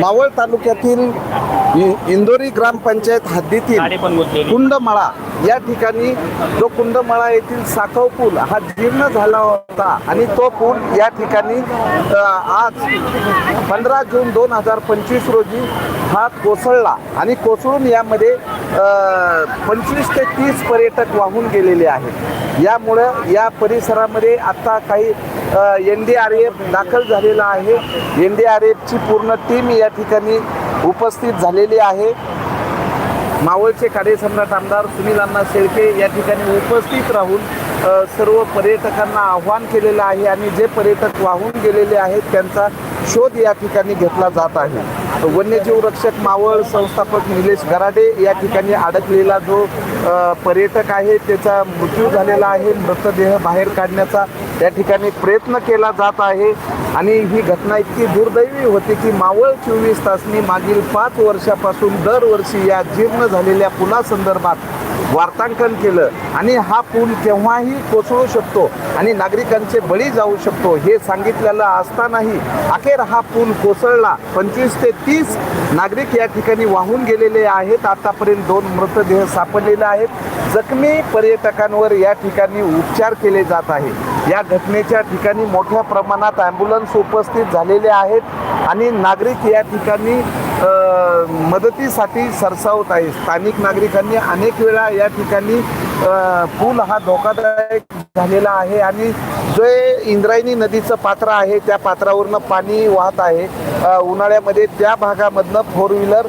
मावळ तालुक्यातील इंदोरी ग्रामपंचायत हद्दीतील कुंडमाळा या ठिकाणी जो कुंडमळा येथील साखव पूल हा जीर्ण झाला होता आणि तो पूल या ठिकाणी आज पंधरा जून दोन हजार पंचवीस रोजी हा कोसळला आणि कोसळून यामध्ये पंचवीस ते तीस पर्यटक वाहून गेलेले आहेत. यामुळं या परिसरामध्ये आत्ता काही एन डी आर एफ दाखल झालेला आहे. एन डी आर एफची पूर्ण टीम या ठिकाणी उपस्थित झालेली आहे. मावळचे कार्यसम्राट आमदार सुनील अण्णा शेळके या ठिकाणी उपस्थित राहून सर्व पर्यटकांना आव्हान केलेलं आहे आणि जे पर्यटक वाहून गेलेले आहेत त्यांचा शोध या ठिकाणी घेतला जात आहे. वन्यजीव रक्षक मावळ संस्थापक निलेश गराडे या ठिकाणी अडकलेला जो पर्यटक आहे त्याचा मृत्यू झालेला आहे. मृतदेह बाहेर काढण्याचा या ठिकाणी प्रयत्न केला जात आहे. आणि ही घटना इतकी दुर्दैवी होती की मावळ चोवीस तासनी मागील पाच वर्षापासून दरवर्षी या जीर्ण झालेल्या पुलासंदर्भात वार्तांकन केलं आणि हा पूल केव्हाही कोसळू शकतो आणि नागरिकांचे बळी जाऊ शकतो हे सांगितलेलं असतानाही अखेर हा पूल कोसळला. पंचवीस ते तीस नागरिक या ठिकाणी वाहून गेलेले आहेत. आतापर्यंत दोन मृतदेह सापडलेले आहेत. जखमी पर्यटकांवर या ठिकाणी उपचार केले जात आहे या घटनेच्या ठिकाणी मोठ्या प्रमाणात ॲम्ब्युलन्स उपस्थित झालेले आहेत आणि नागरिक या ठिकाणी मदतीसाठी सरसावत आहे. स्थानिक नागरिकांनी अनेक वेळा या ठिकाणी पूल हा धोकादायक झालेला आहे आणि जे इंद्रायणी नदीचं पात्र आहे त्या पात्रावरनं पाणी वाहत आहे. उन्हाळ्यामध्ये त्या भागामधनं फोर व्हीलर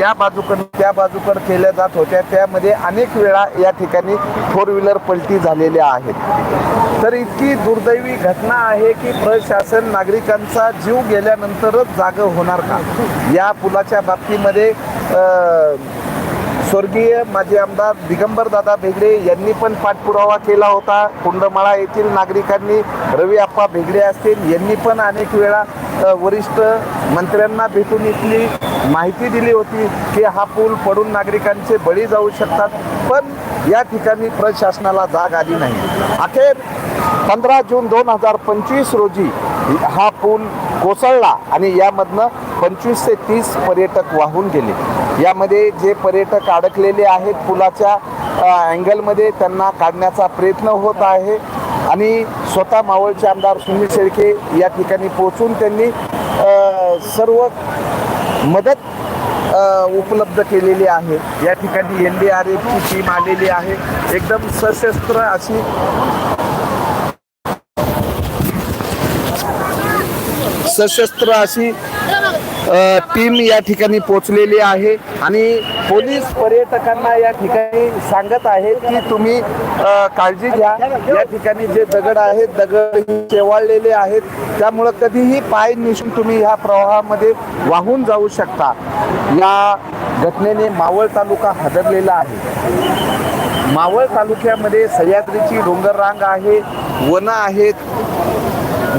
या बाजूकडं त्या बाजूकडं केल्या जात होत्या. त्यामध्ये अनेक वेळा या ठिकाणी फोर व्हीलर पलटी झालेल्या आहेत. तर इतकी दुर्दैवी घटना आहे की प्रशासन नागरिकांचा जीव गेल्यानंतरच जागं होणार का? या पुलाच्या बाबतीमध्ये स्वर्गीय माजी आमदार दिगंबर दादा भेगडे यांनी पण पाठपुरावा केला होता. कुंडमाळा येथील नागरिकांनी रवी आप्पा भेगडे असतील यांनी पण अनेक वेळा वरिष्ठ मंत्र्यांना भेटून इथली माहिती दिली होती की हा पूल पडून नागरिकांचे बळी जाऊ शकतात पण या ठिकाणी प्रशासनाला जाग आली नाही. अखेर पंधरा जून दोन हजार पंचवीस रोजी हा पूल कोसळला आणि यामधनं पंचवीस ते तीस पर्यटक वाहून गेले. यामध्ये जे पर्यटक अडकलेले आहेत पुलाच्या अँगलमध्ये त्यांना काढण्याचा प्रयत्न होत आहे. आणि स्वतः मावळचे आमदार सुनील शेळके या ठिकाणी पोहोचून त्यांनी सर्व मदत उपलब्ध केलेली आहे. या ठिकाणी एन डी आर एफची टीम आलेली आहे. एकदम सशस्त्र अशी सशस्त्र अशी टीम या ठिकाणी पोचलेली आहे आणि पोलीस पर्यटकांना या ठिकाणी सांगत आहेत की तुम्ही काळजी घ्या. या ठिकाणी जे दगड आहेत दगड शेवाळलेले आहेत. त्यामुळं कधीही पाय निसून तुम्ही ह्या प्रवाहामध्ये वाहून जाऊ शकता. या घटनेने मावळ तालुका हादरलेला आहे. मावळ तालुक्यामध्ये सह्याद्रीची डोंगररांग आहे वनं आहेत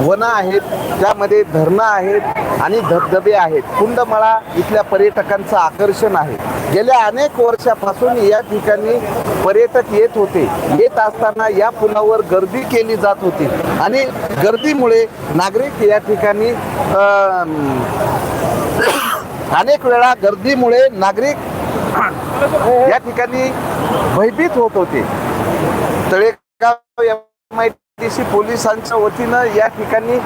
वनं आहेत त्यामध्ये धरणं आहेत आणि धबधबे आहेत. कुंडमळा इथल्या पर्यटकांचं आकर्षण आहे. गेल्या अनेक वर्षापासून या ठिकाणी पर्यटक येत होते. येत असताना या पुलावर गर्दी केली जात होती. आणि गर्दीमुळे नागरिक या ठिकाणी अनेक वेळा गर्दीमुळे नागरिक या ठिकाणी भयभीत होत होते. तळेगाव देशी पोलिसांच्या वतीनं या ठिकाणी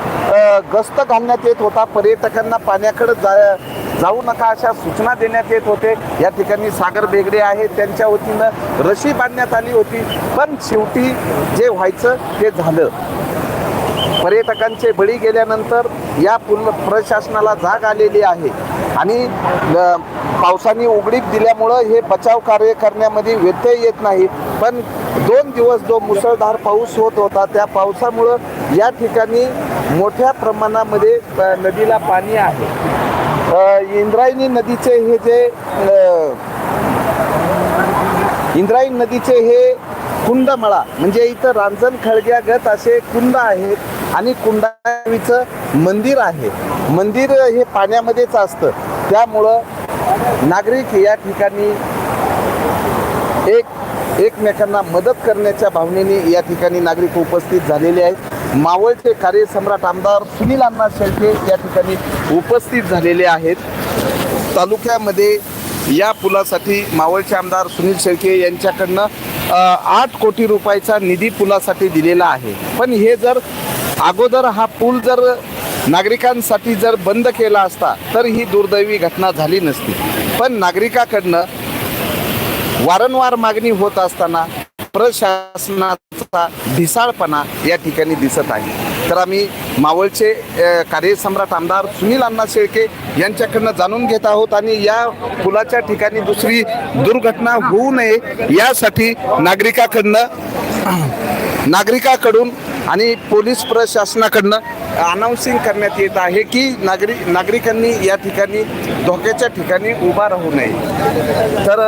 गस्त घालण्यात येत होता. पर्यटकांना पाण्याकडे जा जाऊ नका अशा सूचना देण्यात येत होते. या ठिकाणी सागर बेगडे आहेत. त्यांच्या वतीनं रशी बांधण्यात आली होती. पण शेवटी जे व्हायचं ते झालं. पर्यटकांचे बळी गेल्यानंतर या पुल प्रशासनाला जाग आलेली आहे. आणि पावसाने उघडीप दिल्यामुळं हे बचाव कार्य करण्यामध्ये व्यत्यय येत नाही. पण दोन दिवस जो मुसळधार पाऊस होत होता त्या पावसामुळं या ठिकाणी मोठ्या प्रमाणामध्ये नदीला पाणी आहे. इंद्रायणी नदीचे हे जे इंद्रायणी नदीचे हे कुंडमळा म्हणजे इथं रांजण खळग्यागत असे कुंड आहेत. आणि कुंडावीचं मंदिर आहे. मंदिर हे पाण्यामध्येच असतं. त्यामुळं नागरिक या ठिकाणी एक एकमेकांना मदत करण्याच्या भावनेने या ठिकाणी नागरिक उपस्थित झालेले आहेत. मावळचे कार्यसम्राट आमदार सुनील अण्णा शेळके या ठिकाणी उपस्थित झालेले आहेत. तालुक्यामध्ये या पुलासाठी मावळचे आमदार सुनील शेळके यांच्याकडनं आठ कोटी रुपयाचा निधी पुलासाठी दिलेला आहे. पण हे जर अगोदर हा पूल जर नागरिकांसाठी जर बंद केला असता तर ही दुर्दैवी घटना झाली नसती. पण नागरिकाकडनं वारंवार मागणी होत असताना प्रशासनाचा ढिसाळपणा या ठिकाणी दिसत आहे. तर आम्ही मावळचे कार्यसम्राट आमदार सुनील अण्णा शेळके यांच्याकडनं जाणून घेत आहोत आणि या पुलाच्या ठिकाणी दुसरी दुर्घटना होऊ नये यासाठी नागरिकाकडनं नागरिकाकडून आणि पोलीस प्रशासनाकडनं अनाऊन्सिंग करण्यात येत आहे की नागरिक नागरिकांनी या ठिकाणी धोक्याच्या ठिकाणी उभा राहू नये. तर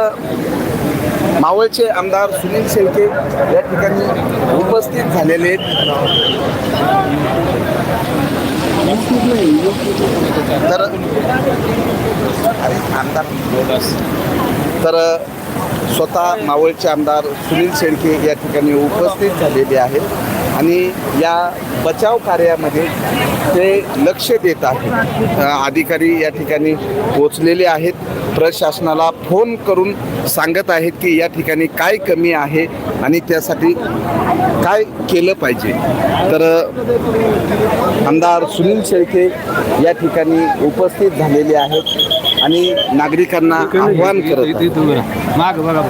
मावळचे आमदार सुनील शेळके या ठिकाणी उपस्थित झालेले आहेत. तर अरे आमदार. तर स्वतः मावळचे आमदार सुनील शेळके या ठिकाणी उपस्थित झालेले आहेत. आणि या बचाव कार्यामध्ये ते लक्ष देत आहेत. अधिकारी या ठिकाणी पोचलेले आहेत. प्रशासनाला फोन करून सांगत आहेत की या ठिकाणी काय कमी आहे आणि त्यासाठी काय केलं पाहिजे. तर आमदार सुनील शेळके या ठिकाणी उपस्थित झालेले आहेत आणि नागरिकांना आव्हान करत आहेत. माग बघा.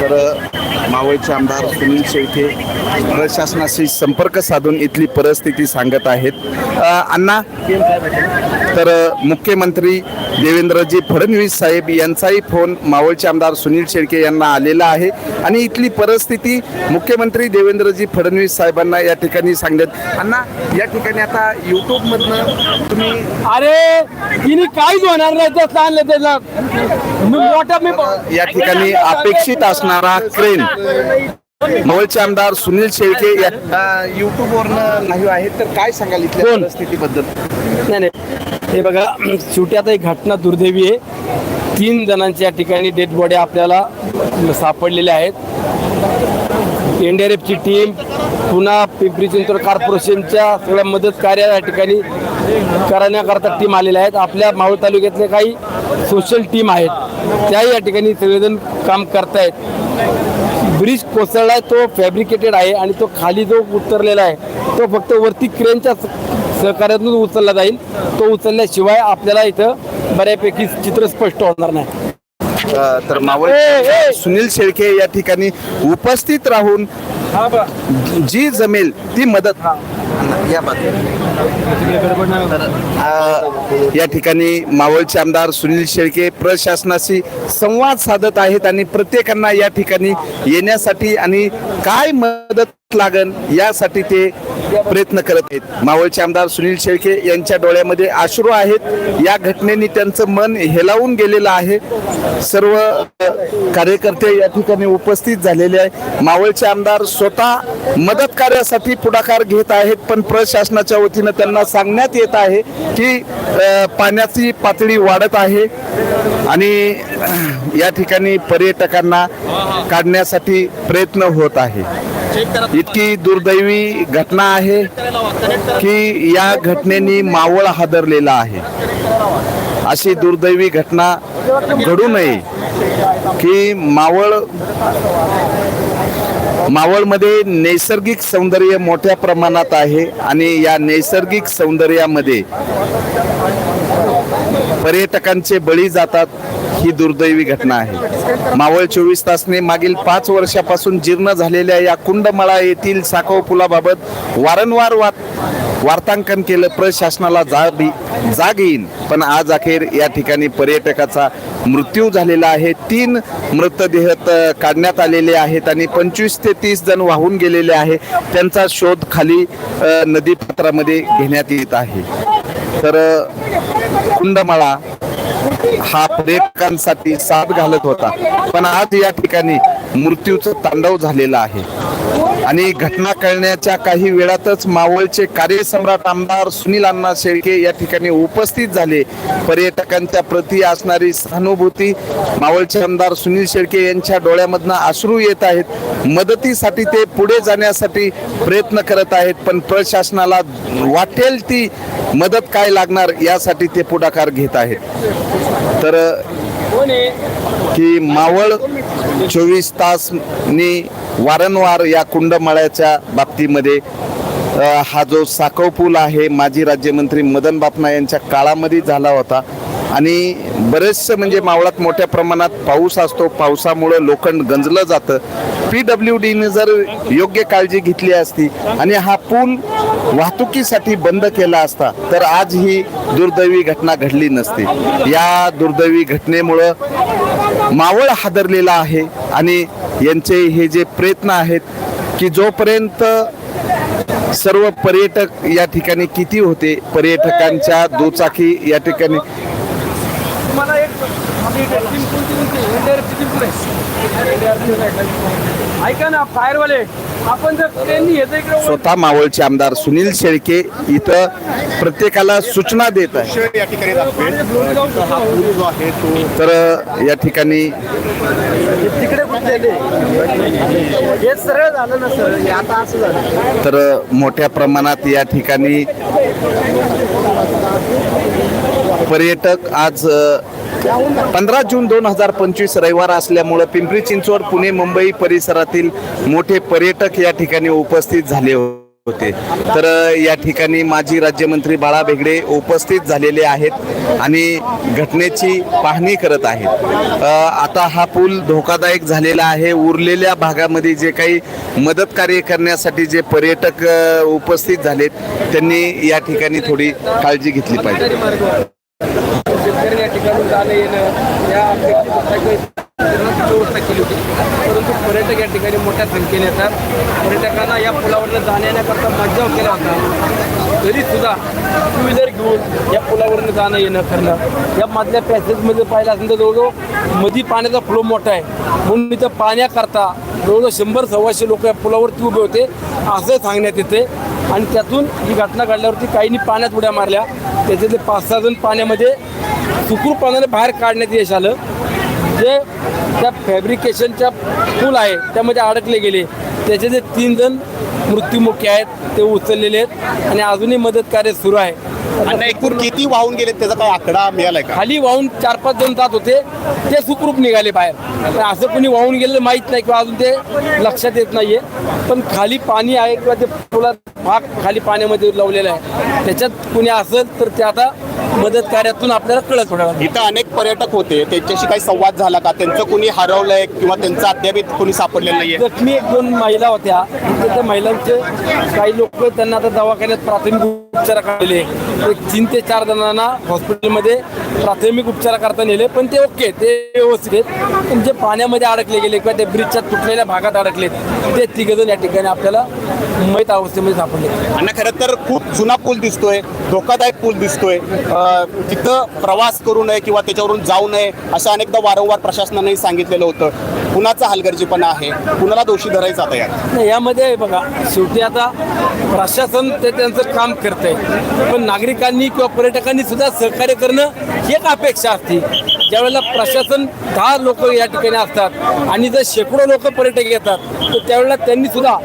तर मावळचे आमदार सुनील शेळके प्रशासनाशी संपर्क साधून इथली परिस्थिती सांगत आहेत. अण्णा तर मुख्यमंत्री देवेंद्रजी फडणवीस साहेब यांचाही फोन मावळचे आमदार सुनील शेळके यांना आलेला आहे. आणि इथली परिस्थिती मुख्यमंत्री देवेंद्रजी फडणवीस साहेबांना या ठिकाणी सांगतात. अण्णा या ठिकाणी आता युट्यूब मधनं तुम्ही अरे तिने काहीच होणार नाही तर आणलं त्याला. मी मोठा मी या ठिकाणी अपेक्षित असणारा क्रेन मावळचे आमदार सुनील शेळके या युट्यूब वरनं नाही आहेत तर काय सांगाल इथल्या कोण? परिस्थितीबद्दल? नाही नाही. हे बघा शेवटी आता एक घटना दुर्दैवी आहे. तीन जणांच्या या ठिकाणी डेड बॉडी आपल्याला सापडलेल्या आहेत. एन डी आर एफची टीम पुन्हा पिंपरी चिंचवड कॉर्पोरेशनच्या सगळ्या मदत कार्य या ठिकाणी करण्याकरता टीम आलेल्या आहेत. आपल्या मावळ तालुक्यातले काही सोशल टीम आहेत. त्याही या ठिकाणी सगळेजण काम करतायत. ब्रिज कोसळला आहे तो फॅब्रिकेटेड आहे आणि तो खाली जो उतरलेला आहे तो फक्त वरती क्रेनच्या सहकार्यातून उचलला जाईल. तो उचलल्याशिवाय आपल्याला इथं बऱ्यापैकी चित्र स्पष्ट होणार नाही. तर मावळ सुनील शेळके या ठिकाणी उपस्थित राहून जी जमेल ती मदत या या ठिकाणी मावळचे आमदार सुनील शेळके प्रशासनाशी संवाद साधत आहेत आणि प्रत्येकांना या ठिकाणी येण्यासाठी आणि काय मदत लागन यासाठी ते प्रयत्न करत आहेत. मावळचे आमदार सुनील शेळके यांच्या डोळ्यामध्ये आश्रू आहेत. या घटनेने त्यांचं मन हेलावून गेलेलं आहे. सर्व कार्यकर्ते या ठिकाणी उपस्थित झालेले आहे मावळचे आमदार स्वतः मदत कार्यासाठी पुढाकार घेत आहेत. पण प्रशासनाच्या वतीनं त्यांना सांगण्यात येत आहे की पाण्याची पातळी वाढत आहे आणि या ठिकाणी पर्यटकांना काढण्यासाठी प्रयत्न होत आहे. इतकी दुर्दैवी घटना आहे की या घटनेने मावळ हादरलेला आहे. अशी दुर्दैवी घटना घडू नये की मावळ मावळमध्ये नैसर्गिक सौंदर्य मोठ्या प्रमाणात आहे आणि या नैसर्गिक सौंदर्यामध्ये पर्यटकांचे बळी जातात ही दुर्दैवी घटना आहे. मावळ चोवीस तासने मागील पाच वर्षापासून जीर्ण झालेल्या या कुंडमळा येथील साखव पुलाबाबत वारंवार वाद वार्तांकन केलं प्रशासनाला जाग जाग येईन. पण आज अखेर या ठिकाणी पर्यटकाचा मृत्यू झालेला आहे. तीन मृतदेह काढण्यात आलेले आहेत आणि पंचवीस ते तीस जण वाहून गेलेले आहे. त्यांचा शोध खाली नदीपात्रामध्ये घेण्यात येत आहे. तर कुंडमाळा हा पर्यटकांसाठी साथ घालत होता. पण आज या ठिकाणी मृत्यूचं तांडव झालेलं आहे. आणि घटना कळण्याच्या काही वेळातच मावळचे कार्यसम्राट आमदार सुनील अण्णा शेळके या ठिकाणी उपस्थित झाले. पर्यटकांच्या प्रती असणारी सहानुभूती मावळचे आमदार सुनील शेळके यांच्या डोळ्यामधनं आश्रू येत आहेत. मदतीसाठी ते पुढे जाण्यासाठी प्रयत्न करत आहेत पण प्रशासनाला वाटेल ती मदत काय लागणार यासाठी ते पुढाकार घेत आहेत. तर की मावळ चोवीस तासनी वारंवार या कुंडमाळ्याच्या बाबतीमध्ये हा जो साखव पूल आहे माजी राज्यमंत्री मदन बापना यांच्या काळामध्ये झाला होता. आणि बरेचसे म्हणजे मावळात मोठ्या प्रमाणात पाऊस असतो. पावसामुळं लोखंड गंजलं जातं. पी डब्ल्यू डीने जर योग्य काळजी घेतली असती आणि हा पूल वाहतुकीसाठी बंद केला असता तर आज ही दुर्दैवी घटना घडली नसती. या दुर्दैवी घटनेमुळं मावळ हादरलेला आहे आणि यांचे हे जे प्रयत्न आहेत की जोपर्यंत सर्व पर्यटक या ठिकाणी किती होते पर्यटकांच्या दुचाकी या ठिकाणी ऐका ना फायरवाले स्वतः मावळचे आमदार सुनील शेळके इथं प्रत्येकाला सूचना देत आहे तर हा पूल जो आहे तो तर या ठिकाणी तिकडे कुठे सरळ झालं ना सर आता असं झालं. तर मोठ्या प्रमाणात या ठिकाणी पर्यटक आज पंधरा जून दोन हजार पंचवीस रविवार असल्यामुळं पिंपरी चिंचवड पुणे मुंबई परिसरातील मोठे पर्यटक या ठिकाणी उपस्थित झाले होते. तर या ठिकाणी माजी राज्यमंत्री बाळा भेगडे उपस्थित झालेले आहेत आणि घटनेची पाहणी करत आहेत. आता हा पूल धोकादायक झालेला आहे. उरलेल्या भागामध्ये जे काही मदत कार्य करण्यासाठी जे पर्यटक उपस्थित झालेत त्यांनी या ठिकाणी थोडी काळजी घेतली पाहिजे. शेतकरी या ठिकाणी जाणं येणं या व्यक्ती व्यवस्था केली होती परंतु पर्यटक या ठिकाणी मोठ्या संख्येने येतात. पर्यटकांना या पुलावरनं जाण्या येण्याकरता मज्जाव केला होता. तरी सुद्धा टू व्हीलर घेऊन या पुलावरनं जाणं येणं करणं या मधल्या पॅसेजमध्ये पाहिलं असेल तर जवळजवळ मधी पाण्याचा फ्लो मोठा आहे. म्हणून इथं पाण्याकरता जवळजवळ शंभर सव्वाशे लोक या पुलावरती उभे होते असं सांगण्यात येते आणि त्यातून ही घटना घडल्यावरती काहींनी पाण्यात उड्या मारल्या. त्याच्यातले पाच सहा जण पाण्यामध्ये सुखरूपपणाने बाहेर काढण्यात यश आलं. जे त्या फॅब्रिकेशनच्या पूल आहे त्यामध्ये अडकले गेले. त्याचे जे तीन जण मृत्युमुखी आहेत ते उचललेले आहेत आणि अजूनही मदत कार्य सुरू आहे. एकूण किती वाहून गेले त्याचा काही आकडा मिळालाय का? खाली वाहून चार पाच जण जात होते. ते सुखरूप निघाले बाहेर. पण असं कोणी वाहून गेलेलं माहीत नाही किंवा अजून ते लक्षात येत नाहीये. पण खाली पाणी आहे किंवा ते पुलात भाग खाली पाण्यामध्ये लावलेला आहे. त्याच्यात कोणी असेल तर ते आता मदत कार्यातून आपल्याला कळत थोड्या. इथं अनेक पर्यटक होते. त्यांच्याशी काही संवाद झाला का? त्यांचं कोणी हरवलंय किंवा त्यांचं अद्याप कोणी सापडलेलं नाहीये? जखमी एक दोन महिला होत्या. त्या महिलांचे काही लोक त्यांना आता दवाखान्यात प्राथमिक उपचार काढले एक तीन ते चार जणांना हॉस्पिटलमध्ये प्राथमिक उपचाराकरता नेले पण ते ओके ते व्यवस्थित आहेत. पण जे पाण्यामध्ये अडकले गेले किंवा ते ब्रिजच्या तुटलेल्या भागात अडकलेत ते तिघजण या ठिकाणी आपल्याला मयत अवस्थेमध्ये सापडले. आणि खरं तर खूप जुना पूल दिसतोय धोकादायक पूल दिसतोय. अं, तिथं प्रवास करू नये किंवा त्याच्यावरून जाऊ नये असं अनेकदा वारंवार प्रशासनाने सांगितलेलं होतं. कुणाचा हलगर्जीपणा आहे? कुणाला दोषी धरायचा आता यात? नाही यामध्ये बघा शेवटी आता प्रशासन ते त्यांचं काम करतंय. पण नागरिकांनी किंवा पर्यटकांनी सुद्धा सहकार्य करणं ही एक अपेक्षा असते. ज्यावेळेला प्रशासन दहा लोक या ठिकाणी असतात आणि जर शेकडो लोक पर्यटक येतात तर त्यावेळेला त्यांनी सुद्धा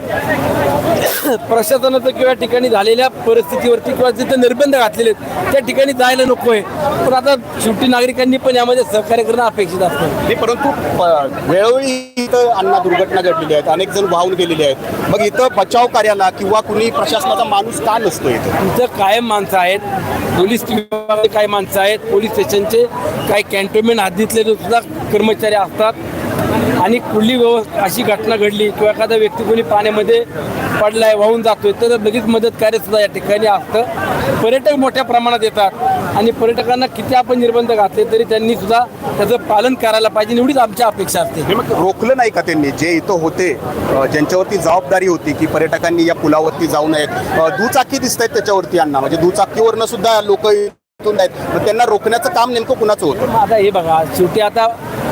प्रशासनाचं किंवा ठिकाणी झालेल्या परिस्थितीवरती किंवा जिथे निर्बंध घातलेले आहेत त्या ठिकाणी जायला नको आहे. पण आता शेवटी नागरिकांनी पण यामध्ये सहकार्य करणं अपेक्षित असतं. परंतु वेळोवेळी इथं अण्णा दुर्घटना घडलेली आहेत अनेक जण वाहून गेलेले आहेत. मग इथं बचाव कार्याला किंवा कुणी प्रशासनाचा माणूस का नसतो इथं? इथं कायम माणसं आहेत पोलीस विभागाचे काही माणसं आहेत पोलीस स्टेशनचे काही कॅन्टोन्मेंट हद्दीतले सुद्धा कर्मचारी असतात आणि कुठली व्यवस्था अशी घटना घडली किंवा एखादा व्यक्ती कोणी पाण्यामध्ये पडलाय वाहून जातोय तर लगेच मदत कार्य सुद्धा या ठिकाणी असतं. पर्यटक मोठ्या प्रमाणात येतात आणि पर्यटकांना किती आपण निर्बंध घातले तरी त्यांनी सुद्धा त्याचं पालन करायला पाहिजे एवढीच आमची अपेक्षा असते. मग रोखलं नाही का त्यांनी? जे इथं होते ज्यांच्यावरती जबाबदारी होती की पर्यटकांनी या पुलावरती जाऊ नये दुचाकी दिसत आहेत त्याच्यावरती यांना. म्हणजे दुचाकीवरनं सुद्धा लोक आहेत. त्यांना रोखण्याचं काम नेमकं कुणाचं होतं? आता हे बघा शेवटी आता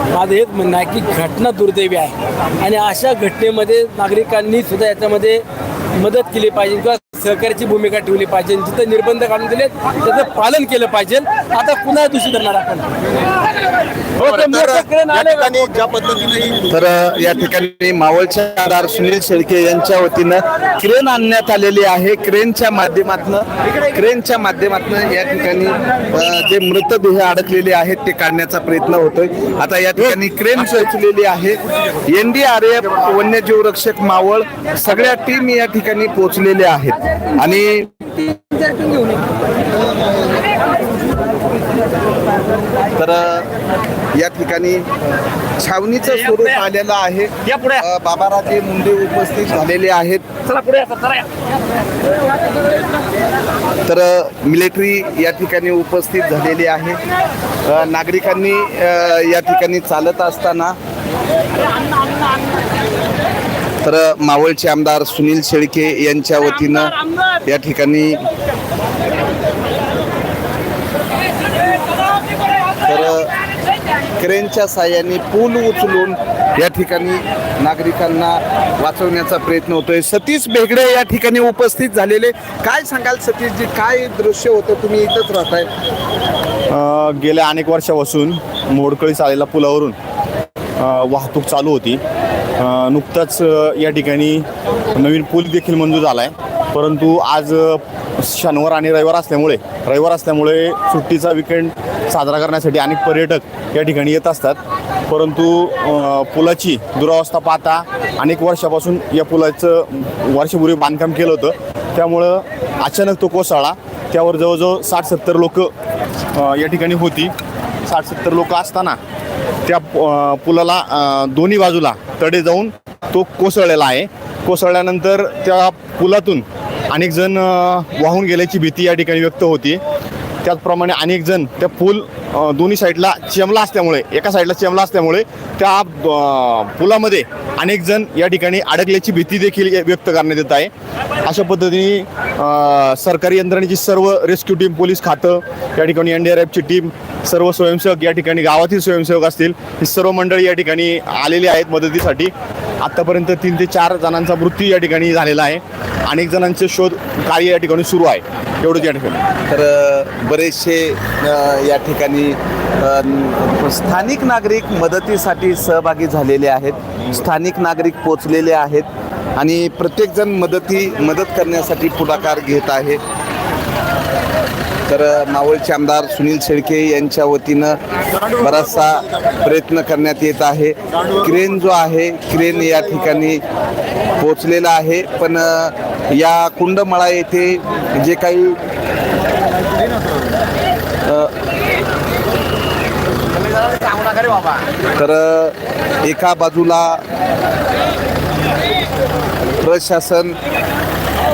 माझं हेच म्हणणं आहे की घटना दुर्दैवी आहे. आणि अशा घटनेमध्ये नागरिकांनी सुद्धा याच्यामध्ये मदत केली पाहिजे किंवा सहकार्याची भूमिका ठेवली पाहिजे. जिथं निर्बंध काढून दिले त्याचं पालन केलं पाहिजे. आता पुन्हा दूषित धरणार आपण? हो, तर या. ठिकाणी ज्या पद्धतीने तर अ, या ठिकाणी मावळचे आमदार सुनील शेळके यांच्या वतीनं क्रेन आणण्यात आलेली आहे. क्रेनच्या माध्यमातून क्रेनच्या माध्यमातून या ठिकाणी जे मृतदेह अडकलेले आहेत ते काढण्याचा प्रयत्न होतोय. आता या ठिकाणी क्रेन पोहोचलेली आहे. एनडीआरएफ वन्यजीव रक्षक मावळ सगळ्या टीम या ठिकाणी पोहोचलेल्या आहेत. आणि तर या ठिकाणी छावणीचं स्वरूप आलेलं आहे. बाबाराजे मुंडे उपस्थित झालेले आहेत. तर मिलिटरी या ठिकाणी उपस्थित झालेली आहे. नागरिकांनी या ठिकाणी चालत असताना तर मावळचे आमदार सुनील शेळके यांच्या वतीनं या ठिकाणी तर क्रेनच्या साह्याने पूल उचलून या ठिकाणी नागरिकांना वाचवण्याचा प्रयत्न होतोय. सतीश बेगडे या ठिकाणी उपस्थित झालेले. काय सांगाल सतीशजी? काय दृश्य होतं? तुम्ही इथंच राहताय. गेल्या अनेक वर्षापासून मोडकळी आलेला पुलावरून वाहतूक चालू होती. नुकताच या ठिकाणी नवीन पूल देखील मंजूर झाला आहे परंतु आज शनिवार आणि रविवार असल्यामुळे रविवार असल्यामुळे सुट्टीचा विकेंड साजरा करण्यासाठी अनेक पर्यटक या ठिकाणी येत असतात. परंतु पुलाची दुरावस्था पाहता अनेक वर्षापासून या पुलाचं वर्षपूर्वी बांधकाम केलं होतं. त्यामुळं अचानक तो कोसळला. त्यावर जवळजवळ साठ सत्तर लोक या ठिकाणी होती. साठ सत्तर लोक असताना त्या पुलाला दोन्ही बाजूला तडे जाऊन तो कोसळलेला आहे. कोसळल्यानंतर त्या पुलातून अनेक जण वाहून गेल्याची भीती या ठिकाणी व्यक्त होती. त्याचप्रमाणे अनेक जण त्या पूल दोन्ही साईडला चेमला असल्यामुळे एका साईडला चेमला असल्यामुळे त्या पुलामध्ये अनेक जण या ठिकाणी अडकल्याची भीती देखील व्यक्त करण्यात येत आहे. अशा पद्धतीने सरकारी यंत्रणेची सर्व रेस्क्यू टीम पोलीस खातं या ठिकाणी एन डी आर एफची टीम सर्व स्वयंसेवक या ठिकाणी गावातील स्वयंसेवक असतील ही सर्व मंडळी या ठिकाणी आलेली आहेत मदतीसाठी. आत्तापर्यंत तीन ते चार जणांचा मृत्यू या ठिकाणी झालेला आहे. अनेक जणांचे शोध कार्य या ठिकाणी सुरू आहे. एवढंच या ठिकाणी. तर बरेचसे या ठिकाणी स्थानिक नागरिक मदतीसाठी सहभागी झालेले आहेत. स्थानिक नागरिक पोचलेले आहेत. आणि प्रत्येकजण मदती मदत करण्यासाठी पुढाकार घेत आहे. तर मावळचे आमदार सुनील शेळके यांच्या वतीनं बराचसा प्रयत्न करण्यात येत आहे. क्रेन जो आहे क्रेन या ठिकाणी पोचलेला आहे. पण या कुंडमळा येथे जे काही तर एका बाजूला प्रशासन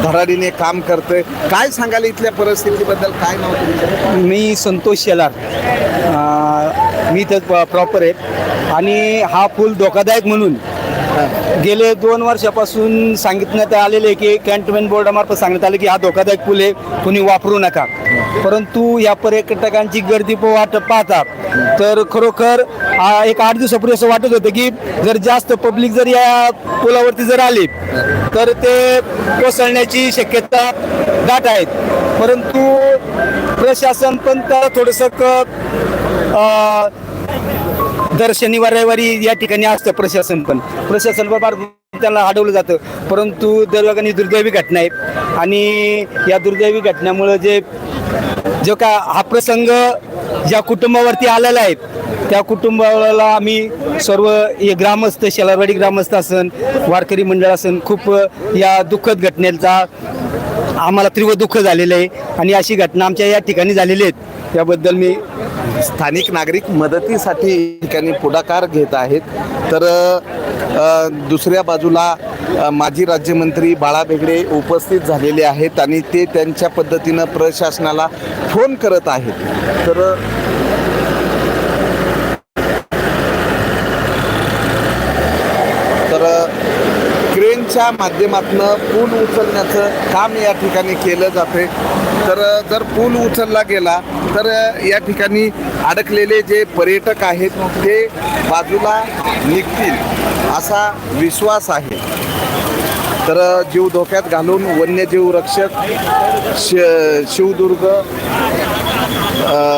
धडाडीने काम करतंय. काय सांगाल इथल्या परिस्थितीबद्दल? काय नाव तुमचं? मी संतोष शेलार. अं, मी तर प्रॉपर आहे. आणि हा पूल धोकादायक म्हणून गेले दोन वर्षापासून सांगितण्यात आलेले आहे की कॅन्टोन्मेंट बोर्डामार्फत सांगण्यात आलं की हा धोकादायक पूल आहे कुणी वापरू नका. परंतु या पर्यटकांची गर्दी प- वाट पाहता तर खरोखर एक आठ दिवसापूर्वी असं वाटत होतं की जर जास्त पब्लिक जर या पुलावरती जर आली तर ते कोसळण्याची शक्यता दाट आहेत. परंतु प्रशासन पण त्याला थोडंसं दर शनिवार रविवारी या ठिकाणी असतं प्रशासन पण. प्रशासन बाबा त्याला अडवलं जातं. परंतु दरवेळी दुर्दैवी घटना आहे. आणि या दुर्दैवी घटनेमुळं जे जो का हा प्रसंग ज्या कुटुंबावरती आलेला आहे त्या कुटुंबाला आम्ही सर्व हे ग्रामस्थ शेलारवाडी ग्रामस्थ असन वारकरी मंडळ असन खूप या दुःखद घटनेचा आम्हाला तीव्र दुःख झालेलं आहे. आणि अशी घटना आमच्या या ठिकाणी झालेली आहेत. त्याबद्दल मी स्थानिक नागरिक मदतीसाठी या ठिकाणी पुढाकार घेत आहेत. तर दुसऱ्या बाजूला माजी राज्यमंत्री बाळा बेगडे उपस्थित झालेले आहेत आणि ते त्यांच्या पद्धतीनं प्रशासनाला फोन करत आहेत. तर अशा माध्यमातून पूल उचलण्याचं काम या ठिकाणी केलं जाते तर जर पूल उचलला गेला तर या ठिकाणी अडकलेले जे पर्यटक आहेत ते बाजूला निघतील असा विश्वास आहे. तर जीव धोक्यात घालून वन्यजीव रक्षक श शिवदुर्ग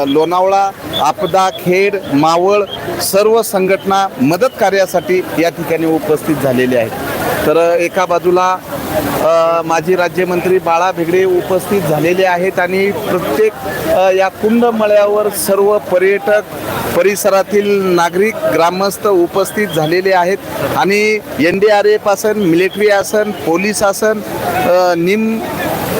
लोणावळा आपदा खेड मावळ सर्व संघटना मदत कार्यासाठी या ठिकाणी उपस्थित झालेले आहेत. तर एका बाजूला माजी राज्यमंत्री बाळा भेगडे उपस्थित झालेले आहेत आणि प्रत्येक या कुंभमेळ्यावर सर्व पर्यटक परिसरातील नागरिक ग्रामस्थ उपस्थित झालेले आहेत आणि एन डी आर एफ असन मिलिटरी असन पोलीस असन निम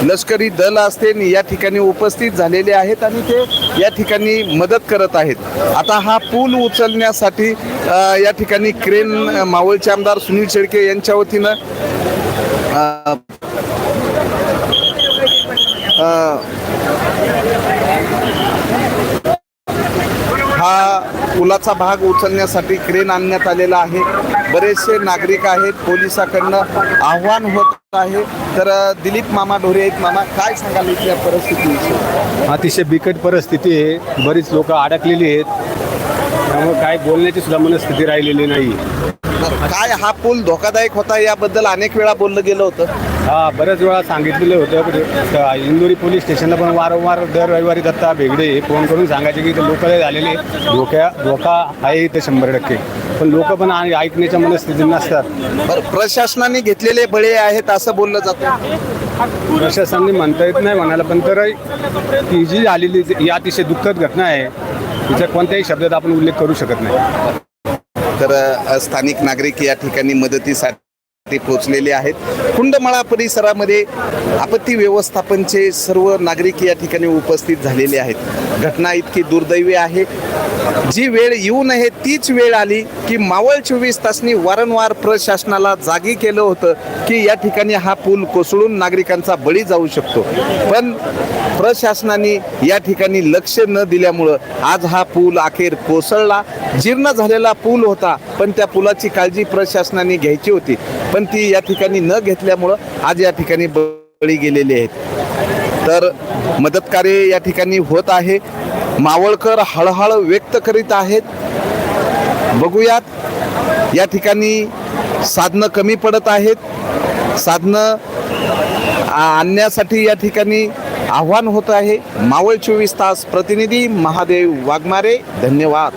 लष्करी दल असते या ठिकाणी उपस्थित झालेले आहेत आणि ते या ठिकाणी मदत करत आहेत. आता हा पूल उचलण्यासाठी या ठिकाणी क्रेन मावळचे आमदार सुनील शेळके यांच्या वतीनं अ, अ, हा पुलाचा भाग उचलण्यासाठी क्रेन आणण्यात आलेला आहे. बरेचसे नागरिक आहेत पोलिसाकडनं आव्हान होत आहे. तर दिलीप मामा ढोरे आहेत. मामा काय सांगाल इथल्या परिस्थितीविषयी? अतिशय बिकट परिस्थिती आहे. बरीच लोक अडकलेली आहेत. त्यामुळे काय बोलण्याची सुद्धा मनस्थिती राहिलेली नाही. काय हा पूल धोकादायक होता याबद्दल अनेक वेळा बोललं गेलं होतं. हा बऱ्याच वेळा सांगितलेलं होतं. इंदोरी पोलीस स्टेशनला पण वारंवार दर रविवारी दत्ता भेगडे फोन करून सांगायचे की लोक झालेले धोक्या धोका आहे इथं शंभर टक्के. पण लोक पण ऐकण्याच्या मनस्थिती नसतात. बरं प्रशासनाने घेतलेले बळे आहेत असं बोललं जातं. प्रशासनाने म्हणता येत नाही म्हणायला पण तर ही जी झालेली ही अतिशय दुःखद घटना आहे तिचा कोणत्याही शब्दात आपण उल्लेख करू शकत नाही. तर स्थानिक नागरिक या ठिकाणी मदतीसाठी ते पोहोचलेले आहेत. कुंडमाळा परिसरामध्ये आपत्ती व्यवस्थापनचे सर्व नागरिक या ठिकाणी उपस्थित झालेले आहेत. घटना इतकी दुर्दैवी आहे. जी वेळ येऊ नये तीच वेळ आली की मावळ चोवीस तासनी वारंवार प्रशासनाला जागी केलं होतं की या ठिकाणी हा पूल कोसळून नागरिकांचा बळी जाऊ शकतो. पण प्रशासनाने या ठिकाणी लक्ष न दिल्यामुळं आज हा पूल अखेर कोसळला. जीर्ण झालेला पूल होता पण त्या पुलाची काळजी प्रशासनाने घ्यायची होती. पण ती या ठिकाणी न घेतल्यामुळं आज या ठिकाणी बळी गेलेली आहेत. तर मदत कार्य या ठिकाणी होत आहे. मावळकर हळहळ व्यक्त करीत आहेत. बघूयात या ठिकाणी साधनं कमी पडत आहेत. साधनं आणण्यासाठी या ठिकाणी आव्हान होत आहे. मावळ चोवीस तास प्रतिनिधी महादेव वाघमारे धन्यवाद.